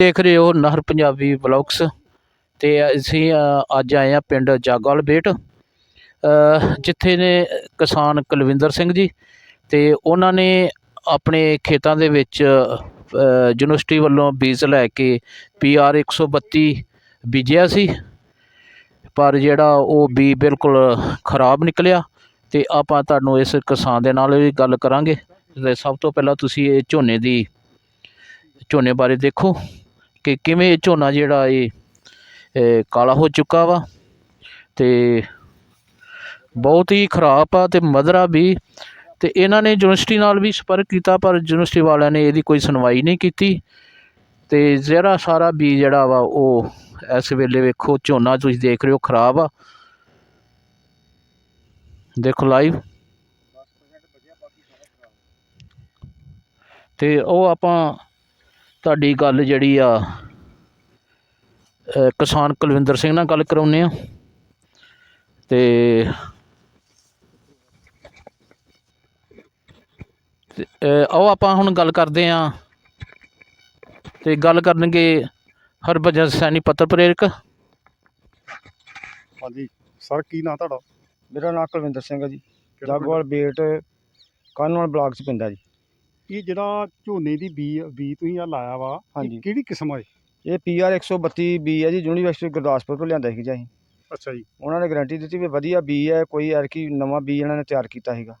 ਦੇਖ ਰਹੇ ਹੋ ਨਹਿਰ ਪੰਜਾਬੀ ਵਲੌਗਸ ਤੇ ਅਸੀਂ ਅੱਜ ਆਏ ਆ ਪਿੰਡ ਜਾਗੋਵਾਲ ਬੇਟ ਜਿੱਥੇ ਨੇ ਕਿਸਾਨ ਕੁਲਵਿੰਦਰ ਸਿੰਘ ਜੀ ਤੇ ਉਹਨਾਂ ਨੇ ਆਪਣੇ ਖੇਤਾਂ ਦੇ ਵਿੱਚ ਯੂਨੀਵਰਸਿਟੀ ਵੱਲੋਂ ਬੀਜ ਲੈ ਕੇ ਪੀਆਰ 132 ਬੀਜਿਆ ਸੀ, ਪਰ ਜਿਹੜਾ ਉਹ ਬੀ ਬਿਲਕੁਲ ਖਰਾਬ ਨਿਕਲਿਆ ਤੇ ਆਪਾਂ ਤੁਹਾਨੂੰ ਇਸ ਕਿਸਾਨ ਦੇ ਨਾਲ ਵੀ ਗੱਲ ਕਰਾਂਗੇ। ਤੇ ਸਭ ਤੋਂ ਪਹਿਲਾਂ ਤੁਸੀਂ ਇਹ ਝੋਨੇ ਦੀ, ਝੋਨੇ ਬਾਰੇ ਦੇਖੋ। ਕਿ ਕਿਵੇਂ ਝੋਨਾ ਜਿਹੜਾ ਇਹ ਕਾਲਾ ਹੋ ਚੁੱਕਾ ਵਾ ਤੇ ਬਹੁਤ ਹੀ ਖਰਾਬ ਆ ਤੇ ਮਧਰਾ ਵੀ ਤੇ ਇਹਨਾਂ ਨੇ ਯੂਨੀਵਰਸਿਟੀ ਨਾਲ ਵੀ ਸੰਪਰਕ ਕੀਤਾ, ਪਰ ਯੂਨੀਵਰਸਿਟੀ ਵਾਲਿਆਂ ਨੇ ਇਹਦੀ ਕੋਈ ਸੁਣਵਾਈ ਨਹੀਂ ਕੀਤੀ ਤੇ ਜਿਹੜਾ ਸਾਰਾ ਬੀ ਜਿਹੜਾ ਵਾ ਉਹ ਇਸ ਵੇਲੇ ਵੇਖੋ ਝੋਨਾ ਤੁਸੀਂ ਦੇਖ ਰਹੇ ਹੋ ਖਰਾਬ ਆ। ਦੇਖੋ ਲਾਈਵ ਤੇ ਉਹ ਆਪਾਂ ਤੁਹਾਡੀ ਗੱਲ ਜਿਹੜੀ ਆ ਕਿਸਾਨ ਕੁਲਵਿੰਦਰ ਸਿੰਘ ਨਾਲ ਗੱਲ ਕਰਾਉਂਦੇ ਆ ਤੇ ਆਓ ਆਪਾਂ ਹੁਣ ਗੱਲ ਕਰਦੇ ਆ ਤੇ ਗੱਲ ਕਰਨਗੇ ਹਰਭਜਨ ਸੈਣੀ ਪੱਤਰ ਪ੍ਰੇਰਕ। ਹਾਂਜੀ ਸਰ ਕੀ ਨਾਂ ਤੁਹਾਡਾ? ਮੇਰਾ ਨਾਮ ਕੁਲਵਿੰਦਰ ਸਿੰਘ ਹੈ ਜੀ। ਜਾਗੋਵਾਲ ਬੇਟ ਕਾਨਵਾਲ ਬਲਾਕ ਚ ਪੈਂਦਾ ਜੀ? ਇਹ ਜਿਹੜਾ ਝੋਨੇ ਦੀ ਬੀ ਬੀ ਤੁਸੀਂ ਆ ਲਾਇਆ ਵਾ ਇਹ ਹਾਂਜੀ। ਕਿਹੜੀ ਕਿਸਮ ਆ ਇਹ? ਇਹ ਪੀਆਰ 132 ਬੀ ਹੈ ਜੀ ਯੂਨੀਵਰਸਿਟੀ ਗੁਰਦਾਸਪੁਰ ਤੋਂ ਲਿਆਂਦਾ ਸੀ ਜੀ। ਅਸੀਂ ਅੱਛਾ ਜੀ। ਉਹਨਾਂ ਨੇ ਗਾਰੰਟੀ ਦਿੱਤੀ ਵੀ ਵਧੀਆ ਬੀ ਹੈ ਕੋਈ ਐਰਕੀ ਨਵਾਂ ਬੀ ਇਹਨਾਂ ਨੇ ਤਿਆਰ ਕੀਤਾ ਸੀਗਾ।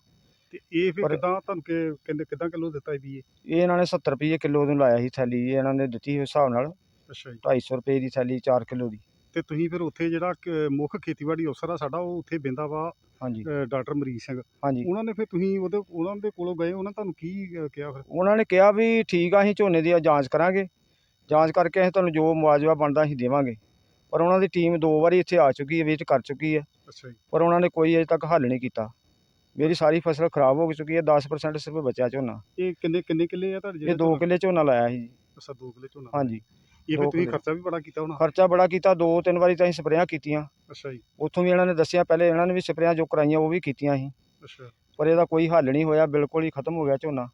ਤੇ ਇਹ ਫਿਰ ਪਰ- ਕਿਦਾਂ ਤੁਹਾਨੂੰ ਕਿ ਕਹਿੰਦੇ ਕਿਦਾਂ ਕਿਲੋ ਦਿੱਤਾ ਇਹ ਬੀ ਇਹ? ਇਹ ਇਹਨਾਂ ਨੇ 70 ਰੁਪਏ ਕਿਲੋ ਨੂੰ ਲਾਇਆ ਸੀ ਥੈਲੀ ਇਹ ਇਹਨਾਂ ਨੇ ਦਿੱਤੀ ਸੀ ਹਿਸਾਬ ਨਾਲ। ਅੱਛਾ ਜੀ। 250 ਰੁਪਏ ਦੀ ਥੈਲੀ 4 ਕਿਲੋ ਦੀ। ਤੇ ਤੁਸੀਂ ਫਿਰ ਉੱਥੇ ਜਿਹੜਾ ਕ- ਮੁੱਖ ਖੇਤੀਬਾੜੀ ਅਫਸਰ ਆ ਸਾਡਾ ਉਹ ਉੱਥੇ ਬਿੰਦਾ ਵਾ ਹਾਂਜੀ। ਅ, ਡਾਕਟਰ ਮਰੀਜ਼ ਸਿੰਘ। ਹਾਂਜੀ। ਉਹਨਾਂ ਨੇ ਫਿਰ ਤੁਸੀਂ ਉਹਦੇ ਉਹਨਾਂ ਦੇ ਕੋਲੋਂ ਗਏ ਉਹਨਾਂ ਤੁਹਾਨੂੰ ਕੀ ਅ, ਕਿਹਾ ਫਿਰ? ਉਹਨਾਂ ਨੇ ਕਿਹਾ ਵੀ ਠੀਕ ਆ ਅਸੀਂ ਝੋਨੇ ਦੀ ਜਾਂਚ ਕਰਾਂਗੇ। ਜਾਂਚ ਕਰਕੇ ਅਸੀਂ ਤੁਹਾਨੂੰ ਜੋ ਮੁਆਵਜ਼ਾ ਬਣਦਾ ਅਸੀਂ ਦੇਵਾਂਗੇ। ਪਰ ਉਹਨਾਂ ਦੀ ਟੀਮ ਦੋ ਵਾਰੀ ਇੱਥੇ ਆ ਚੁੱਕੀ ਹੈ ਵਿਜ਼ਿਟ ਕਰ ਚੁੱਕੀ ਹੈ। ਅੱਛਾ ਜੀ। ਪਰ ਉਹਨਾਂ ਨੇ ਕੋਈ ਅਜੇ ਤੱਕ ਹੱਲ ਨਹੀਂ ਕੀਤਾ। ਮੇਰੀ ਸਾਰੀ ਫਸਲ ਖਰਾਬ ਹੋ ਚੁੱਕੀ ਹੈ 10% ਸਿਰਫ ਬਚਿਆ ਝੋਨਾ। ਇਹ ਕਿੰਨੇ ਕਿੰਨੇ ਕਿੱਲੇ ਆ ਤੁਹਾਡੇ ਇਹ 2 ਕਿੱਲੇ ਝੋਨਾ ਲਾਇਆ ਸੀ ਜੀ। ਅੱਛਾ 2 ਕਿੱਲੇ ਝੋਨਾ। ਹਾਂਜੀ। ਇਹ ਦੋ ਤੁਸੀਂ ਕਿੱਲੇ। ਖਰਚਾ ਵੀ ਬੜਾ ਕੀਤਾ ਹੋਣਾ। ਖਰਚਾ ਬੜਾ ਕੀਤਾ ਦੋ ਤਿੰਨ ਵਾਰੀ ਤਾਂ ਅਸੀਂ ਸਪਰੇਆਂ ਕੀਤੀਆਂ। ਅੱਛਾ ਜੀ। ਉੱਥੋਂ ਵੀ ਇਹਨਾਂ ਨੇ ਦੱਸਿਆ ਪਹਿਲੇ ਇਹਨਾਂ ਨੇ ਵੀ ਸਪਰੇਆਂ ਜੋ ਕਰਾਈਆਂ ਉਹ ਵੀ ਕੀਤੀਆਂ ਸੀ। ਅੱਛਾ। ਪਰ ਇਹਦਾ ਕੋਈ ਹੱਲ ਨਹੀਂ ਹੋਇਆ ਬਿਲਕੁਲ ਹੀ ਖਤਮ ਹੋ ਗਿਆ ਝੋਨਾ।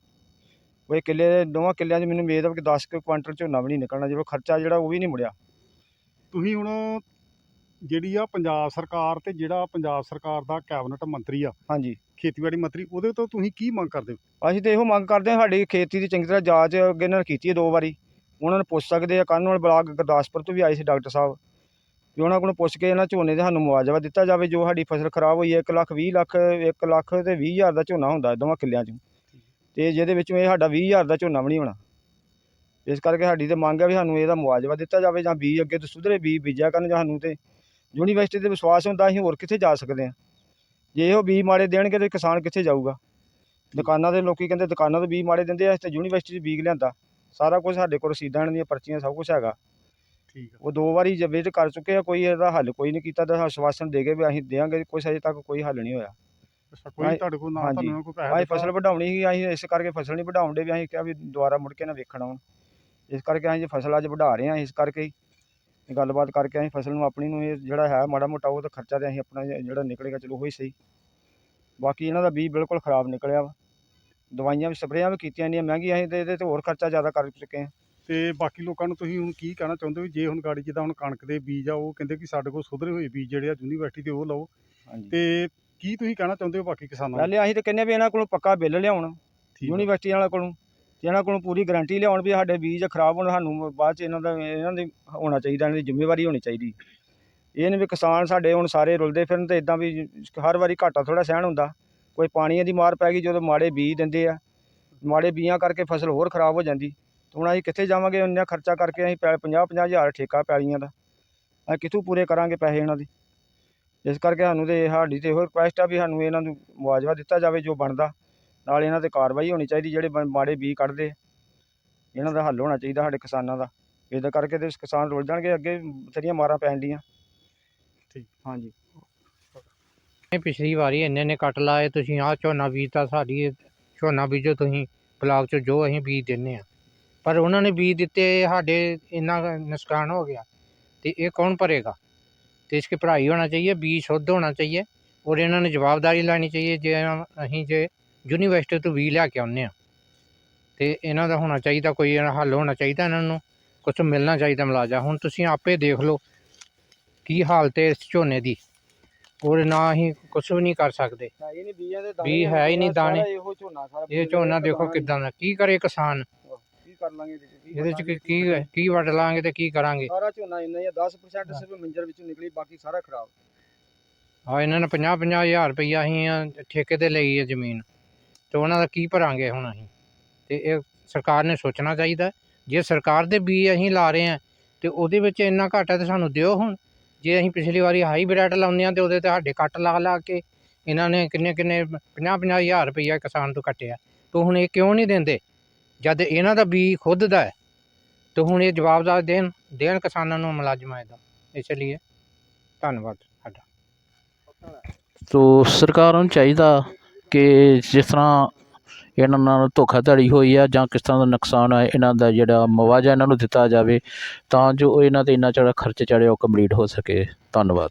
ਉਹ ਇਹ ਕਿੱਲੇ ਦੇ ਦੋਵਾਂ ਕਿੱਲਿਆਂ 'ਚ ਮੈਨੂੰ ਉਮੀਦ ਹੈ ਕਿ 10 ਕੁ ਕੁਆਂਟਲ ਝੋਨਾ ਵੀ ਨਹੀਂ ਨਿਕਲਣਾ ਜਿਹੜਾ ਖਰਚਾ ਜਿਹੜਾ ਉਹ ਵੀ ਨਹੀਂ ਮੁੜਿਆ। ਤੁਸੀਂ ਹੁਣ ਜਿਹੜੀ ਆ ਪੰਜਾਬ ਸਰਕਾਰ ਤੇ ਜਿਹੜਾ ਪੰਜਾਬ ਸਰਕਾਰ ਦਾ ਕੈਬਨਿਟ ਮੰਤਰੀ ਆ ਹਾਂਜੀ। ਖੇਤੀਬਾੜੀ ਮੰਤਰੀ ਉਹਦੇ ਤੋਂ ਤੁਸੀਂ ਕੀ ਮੰਗ ਕਰਦੇ ਹੋ? ਅਸੀਂ ਤਾਂ ਇਹੋ ਮੰਗ ਕਰਦੇ ਹਾਂ ਸਾਡੀ ਖੇਤੀ ਦੀ ਚੰਗੀ ਤਰ੍ਹਾਂ ਜਾਂਚ ਅੱਗੇ ਨਾਲ ਕੀਤੀ ਹੈ ਦੋ ਵਾਰੀ। ਉਹਨਾਂ ਨੂੰ ਪੁੱਛ ਸਕਦੇ ਆ ਕਾਨੂੰਨ ਬਲਾਕ ਗੁਰਦਾਸਪੁਰ ਤੋਂ ਵੀ ਆਏ ਸੀ ਡਾਕਟਰ ਸਾਹਿਬ ਵੀ ਉਹਨਾਂ ਕੋਲੋਂ ਪੁੱਛ ਕੇ ਇਹਨਾਂ ਝੋਨੇ ਦੇ ਸਾਨੂੰ ਮੁਆਵਜ਼ਾ ਦਿੱਤਾ ਜਾਵੇ, ਜੋ ਸਾਡੀ ਫਸਲ ਖਰਾਬ ਹੋਈ ਹੈ 1 ਲੱਖ 20 ਲੱਖ 1 ਲੱਖ ਤੇ 20 ਹਜ਼ਾਰ ਦਾ ਝੋਨਾ ਹੁੰਦਾ ਦੋਵਾਂ ਕਿੱਲਿਆਂ 'ਚੋਂ। ਤੇ ਜਿਹਦੇ ਵਿੱਚੋਂ ਇਹ ਸਾਡਾ 20 ਹਜ਼ਾਰ ਦਾ ਝੋਨਾ ਵੀ ਨਹੀਂ ਹੋਣਾ। ਇਸ ਕਰਕੇ ਸਾਡੀ ਤੇ ਮੰਗ ਹੈ ਵੀ ਸਾਨੂੰ ਇਹਦਾ ਮੁਆਵਜ਼ਾ ਦਿੱਤਾ ਜਾਵੇ ਜਾਂ ਬੀਜ ਅੱਗੇ ਤੋਂ ਸੁਧਰੇ ਬੀਜ ਬੀਜਿਆ ਕਰਨ ਜਾਂ ਸਾਨੂੰ ਤੇ ਯੂਨੀਵਰਸਿਟੀ ਤੇ ਵਿਸ਼ਵਾਸ ਹੁੰਦਾ ਅਸੀਂ ਹੋਰ ਕਿੱਥੇ ਜਾ ਸਕਦੇ ਹਾਂ। ਜੇ ਇਹੋ ਬੀਜ ਮਾੜੇ ਦੇਣਗੇ ਤੇ ਕਿਸਾਨ ਕਿੱਥੇ ਜਾਊਗਾ? ਦੁਕਾਨਾਂ ਦੇ ਲੋਕੀ ਕਹਿੰਦੇ ਦੁਕਾਨਾਂ ਤੋਂ ਬੀਜ ਮਾੜੇ ਦਿੰਦੇ ਆ ਤੇ ਯੂਨੀਵਰਸਿਟੀ 'ਚ ਬੀਜ ਲਿਆਂਦਾ। ਸਾਰਾ ਕੁਝ ਸਾਡੇ ਕੋਲ ਰਸੀਦਾਂ ਇਹਨਾਂ ਦੀਆਂ ਪਰਚੀਆਂ ਸਭ ਕੁਝ ਹੈਗਾ। ਠੀਕ ਆ। ਉਹ ਦੋ ਵਾਰੀ ਵਿਜ਼ਿਟ ਕਰ ਚੁੱਕੇ ਆ ਕੋਈ ਇਹਦਾ ਹੱਲ ਕੋਈ ਨਹੀਂ ਕੀਤਾ ਤਾਂ ਆਸ਼ਵਾਸਨ ਦੇ ਗਏ ਵੀ ਅਸੀਂ ਦੇਵਾਂਗੇ ਕੁਛ ਅਜੇ ਤੱਕ ਕੋਈ ਹੱਲ ਨਹੀਂ ਹੋਇਆ। ਅੱਛਾ ਕੋਈ ਹਾਂਜੀ, ਤੁਹਾਡੇ ਕੋਲ ਨਾ ਹਾਂਜੀ। ਤੁਹਾਨੂੰ ਕੋਈ ਪੈਸਾ ਅਸੀਂ ਫਸਲ ਵਢਾਉਣੀ ਸੀ ਅਸੀਂ ਇਸ ਕਰਕੇ ਫਸਲ ਨਹੀਂ ਵਢਾਉਣ ਦੇ ਵੀ ਅਸੀਂ ਕਿਹਾ ਵੀ ਦੁਬਾਰਾ ਮੁੜ ਕੇ ਨਾ ਵੇਖਣ ਆਉਣ। ਇਸ ਕਰਕੇ ਅਸੀਂ ਜੇ ਫਸਲ ਅੱਜ ਵਢਾ ਰਹੇ ਹਾਂ ਇਸ ਕਰਕੇ ਹੀ। ਇਹ ਗੱਲਬਾਤ ਕਰਕੇ ਅਸੀਂ ਫਸਲ ਨੂੰ ਆਪਣੀ ਨੂੰ ਇਹ ਜਿਹੜਾ ਹੈ ਮਾੜਾ ਮੋਟਾ ਉਹ ਤਾਂ ਖਰਚਾ ਤੇ ਅਸੀਂ ਆਪਣਾ ਜਿ- ਜਿਹੜਾ ਨਿਕਲੇਗਾ ਚਲੋ ਉਹ ਹੀ ਸਹੀ। ਬਾਕੀ ਇਹਨਾਂ ਦਾ ਬੀਜ ਬਿਲਕੁਲ ਖਰਾਬ ਨਿਕਲਿਆ ਵਾ। ਦਵਾਈਆਂ ਵੀ ਸਪਰੇਆਂ ਵੀ ਕੀਤੀਆਂ ਇੰਨੀਆਂ ਮਹਿੰਗੀਆਂ ਅਸੀਂ ਤੇ ਇਹਦੇ ਤੇ ਹੋਰ ਖਰਚਾ ਜ਼ਿਆਦਾ ਕਰ ਚੁੱਕੇ ਹਾਂ। ਤੇ ਬਾਕੀ ਲੋਕਾਂ ਨੂੰ ਤੁਸੀਂ ਹੁਣ ਕੀ ਕਹਿਣਾ ਚਾਹੁੰਦੇ ਹੋ? ਜੇ ਹੁਣ ਗਾੜੀ ਜਿੱਦਾਂ ਹੁਣ ਕਣਕ ਦੇ ਬੀਜ ਆ ਉਹ ਕਹਿੰਦੇ ਕਿ ਸਾਡੇ ਕੋਲ ਸੁਧਰੇ ਹੋਏ ਬੀਜ ਜਿਹੜੇ ਆ ਯੂਨੀਵਰਸਿਟੀ ਦੇ ਉਹ ਲਓ। ਹਾਂਜੀ। ਤੇ ਕੀ ਤੁਸੀਂ ਕਹਿਣਾ ਚਾਹੁੰਦੇ ਹੋ ਬਾਕੀ ਕਿਸਾਨਾਂ ਨੂੰ? ਪਹਿਲੇ ਅਸੀਂ ਤਾਂ ਕਹਿੰਦੇ ਹਾਂ ਵੀ ਇਹਨਾਂ ਕੋਲੋਂ ਪੱਕਾ ਬਿੱਲ ਲਿਆਉਣ ਠੀਕ ਆ। ਯੂਨੀਵਰਸਿਟੀ ਵਾਲਿਆਂ ਕੋਲੋਂ ਤੇ ਇਹਨਾਂ ਕੋਲੋਂ ਪੂਰੀ ਗਾਰੰਟੀ ਲਿਆਉਣ ਵੀ ਸਾਡੇ ਬੀਜ ਖਰਾਬ ਹੋਣ ਸਾਨੂੰ ਬਾਅਦ ਚ ਇਹਨਾਂ ਦਾ ਇਹਨਾਂ ਦੀ ਹੋਣਾ ਚਾਹੀਦਾ ਇਹਨਾਂ ਦੀ ਜ਼ਿੰਮੇਵਾਰੀ ਹੋਣੀ ਚਾਹੀਦੀ। ਇਹ ਨਹੀਂ ਵੀ ਕਿਸਾਨ ਸਾਡੇ ਹੁਣ ਸਾਰੇ ਰੁਲਦੇ ਫਿਰਨ ਤੇ ਇਦਾਂ ਵੀ ਹਰ ਵਾਰੀ ਘਾਟਾ ਥੋੜਾ ਸਹਿਣ ਹੁੰਦਾ। ਕੋਈ ਪਾਣੀਆਂ ਦੀ ਮਾਰ ਪੈ ਗਈ ਜਦੋਂ ਮਾੜੇ ਬੀਜ ਦਿੰਦੇ ਆ ਮਾੜੇ ਬੀਆਂ ਕਰਕੇ ਫਸਲ ਹੋਰ ਖਰਾਬ ਹੋ ਜਾਂਦੀ। ਤੇ ਹੁਣ ਅਸੀਂ ਕਿੱਥੇ ਜਾਵਾਂਗੇ? ਇੰਨਾ ਖਰਚਾ ਕਰਕੇ ਅਸੀਂ 50 50 ਹਜ਼ਾਰ ਠੇਕਾ ਪੈਲੀਆਂ ਦਾ। ਅਸੀਂ ਕਿੱਥੋਂ ਪੂਰੇ ਕਰਾਂਗੇ ਪੈਸੇ ਇਹਨਾਂ ਦੇ? ਇਸ ਕਰਕੇ ਸਾਨੂੰ ਤੇ ਸਾਡੀ ਤੇ ਇਹੋ ਰਿਕੁਐਸਟ ਆ ਵੀ ਸਾਨੂੰ ਇਹਨਾਂ ਨੂੰ ਮੁਆਵਜ਼ਾ ਦਿੱਤਾ ਜਾਵੇ ਜੋ ਬਣਦਾ। ਨਾਲ ਇਹਨਾਂ ਤੇ ਕਾਰਵਾਈ ਹੋਣੀ ਚਾਹੀਦੀ ਜਿਹੜੇ ਬ- ਮਾੜੇ ਬੀਜ ਕੱਢਦੇ ਇਹਨਾਂ ਦਾ ਹੱਲ ਹੋਣਾ ਚਾਹੀਦਾ ਸਾਡੇ ਕਿਸਾਨਾਂ ਦਾ। ਇਹਦਾ ਕਰਕੇ ਤੇ ਕਿਸਾਨ ਰੁਲ ਜਾਣਗੇ ਅੱਗੇ ਬਥੇਰੀਆਂ ਮਾਰਾਂ ਪੈਣ ਡੀਆਂ। ਠੀਕ। ਹਾਂਜੀ। ਪਿਛਲੀ ਵਾਰੀ ਇੰਨੇ ਨੇ ਕੱਟ ਲਾਏ, ਤੁਸੀਂ ਆਹ ਝੋਨਾ ਬੀਜਤਾ, ਸਾਡੀ ਝੋਨਾ ਬੀਜੋ, ਤੁਸੀਂ ਬਲਾਕ ਚ ਜੋ ਅਸੀਂ ਬੀਜ ਦਿੰਨੇ ਆ। ਪਰ ਉਹਨਾਂ ਨੇ ਬੀਜ ਦਿੱਤੇ, ਸਾਡੇ ਇੰਨਾ ਨੁਕਸਾਨ ਹੋ ਗਿਆ, ਤੇ ਇਹ ਕੌਣ ਭਰੇਗਾ? ਤੇ ਇਸकी ਪੜ੍ਹਾਈ ਹੋਣਾ ਚਾਹੀਏ, ਬੀਜ ਸ਼ੁੱਧ ਹੋਣਾ ਚਾਹੀਏ, ਔਰ ਇਹਨਾਂ ਨੇ ਜਵਾਬਦਾਰੀ ਲੈਣੀ ਚਾਹੀਏ, ਜੇ ਅਸੀਂ ਜੇ ਯੂਨੀਵਰਸਿਟੀ ਤੋਂ ਬੀਜ ਲਿਆ ਕੇ ਆਉਂਦੇ ਆ। ਤੇ ਇਹਨਾਂ ਦਾ ਹੋਣਾ ਚਾਹੀਦਾ, ਕੋਈ ਹੱਲ ਹੋਣਾ ਚਾਹੀਦਾ ਇਹਨਾਂ ਨੂੰ ਕੁਝ ਮਿਲਣਾ ਚਾਹੀਦਾ ਮੁਆਵਜ਼ਾ ਹੁਣ ਤੁਸੀਂ ਆਪੇ ਦੇਖ ਲਓ, ਕੀ ਹਾਲਤ ਹੈ ਇਸ ਝੋਨੇ ਦੀ। ਔਰ ਨਾ ਹੀ ਕੁਝ ਵੀ ਨਹੀਂ ਕਰ ਸਕਦੇ। ਹੈ ਹੀ ਨਹੀਂ ਬੀਜਾਂ ਦੇ ਬੀਜ ਹੈ ਹੀ ਨਹੀਂ ਦਾਣੇ। ਸਾਰਾ ਇਹੋ ਝੋਨਾ ਸਾਰਾ ਇਹ ਝੋਨਾ ਦੇਖੋ ਕਿਦਾਂ ਦਾ ਕੀ ਕਰੇ ਕਿਸਾਨ? ਕੀ ਕਰ ਲਾਂਗੇ ਇਹਦੇ ਚ, ਕੀ ਇਹਦੇ ਚ ਕਰਾਂਗੇ? ਕੀ ਕੀ ਕੀ ਵੱਢ ਲਾਂਗੇ ਤੇ ਕੀ ਕਰਾਂਗੇ? ਸਾਰਾ ਝੋਨਾ ਇੰਨਾ ਹੀ ਆ 10% ਸਿਰਫ ਮੰਜਰ ਵਿੱਚੋਂ ਨਿਕਲੀ ਬਾਕੀ ਸਾਰਾ ਖਰਾਬ। ਆ ਇਹਨਾਂ ਨੇ 50 50 ਹਜ਼ਾਰ ਰੁਪਈਆ ਅਸੀਂ ਅ, ਠੇਕੇ ਤੇ ਲਈ ਹੈ ਜ਼ਮੀਨ। ਤੇ ਉਹਨਾਂ ਦਾ ਕੀ ਭਰਾਂਗੇ ਹੁਣ ਅਸੀਂ? ਤੇ ਇਹ ਸਰਕਾਰ ਨੇ ਸੋਚਣਾ ਚਾਹੀਦਾ ਜੇ ਸਰਕਾਰ ਦੇ ਬੀਜ ਅਸੀਂ ਲਾ ਰਹੇ ਹਾਂ ਤੇ ਉਹਦੇ ਵਿੱਚ ਇੰਨਾ ਘਾਟਾ ਤੇ ਸਾਨੂੰ ਦਿਓ ਹੁਣ। ਜੇ ਅਸੀਂ ਪਿਛਲੀ ਵਾਰੀ ਹਾਈ ਬ੍ਰੈਡ ਲਾਉਂਦੇ ਹਾਂ ਤੇ ਉਹਦੇ ਤੇ ਸਾਡੇ ਕੱਟ ਲਾ ਲਾ ਕੇ ਇਹਨਾਂ ਨੇ ਕਿੰਨੇ ਕਿੰਨੇ 50 50 ਹਜ਼ਾਰ ਰੁਪਈਆ ਕਿਸਾਨ ਤੋਂ ਕੱਟਿਆ। ਤੇ ਹੁਣ ਇਹ ਕਿਉਂ ਨਹੀਂ ਦਿੰਦੇ? ਜਦ ਇਹਨਾਂ ਦਾ ਬੀ ਖੁਦ ਦਾ ਹੈ, ਤੇ ਹੁਣ ਇਹ ਜਵਾਬਦਾਰ ਦੇਣ ਦੇਣ ਕਿਸਾਨਾਂ ਨੂੰ ਮੁਲਾਜ਼ਮਾਂ ਦਾ ਇਸ ਲਈ ਧੰਨਵਾਦ ਸਾਡਾ। ਤੋ ਸਰਕਾਰਾਂ ਨੂੰ ਚਾਹੀਦਾ ਕਿ ਜਿਸ ਤਰ੍ਹਾਂ ਇਹਨਾਂ ਨਾਲ ਧੋਖਾਧੜੀ ਹੋਈ ਆ ਜਾਂ ਕਿਸ ਤਰ੍ਹਾਂ ਦਾ ਨੁਕਸਾਨ ਹੈ ਇਹਨਾਂ ਦਾ ਜਿਹੜਾ ਮੁਆਵਜ਼ਾ ਇਹਨਾਂ ਨੂੰ ਦਿੱਤਾ ਜਾਵੇ ਤਾਂ ਜੋ ਇਹਨਾਂ ਤੇ ਇੰਨਾ ਜਿਹੜਾ ਖਰਚ ਚੜਿਆ ਉਹ ਕੰਪਲੀਟ ਹੋ ਸਕੇ। ਧੰਨਵਾਦ।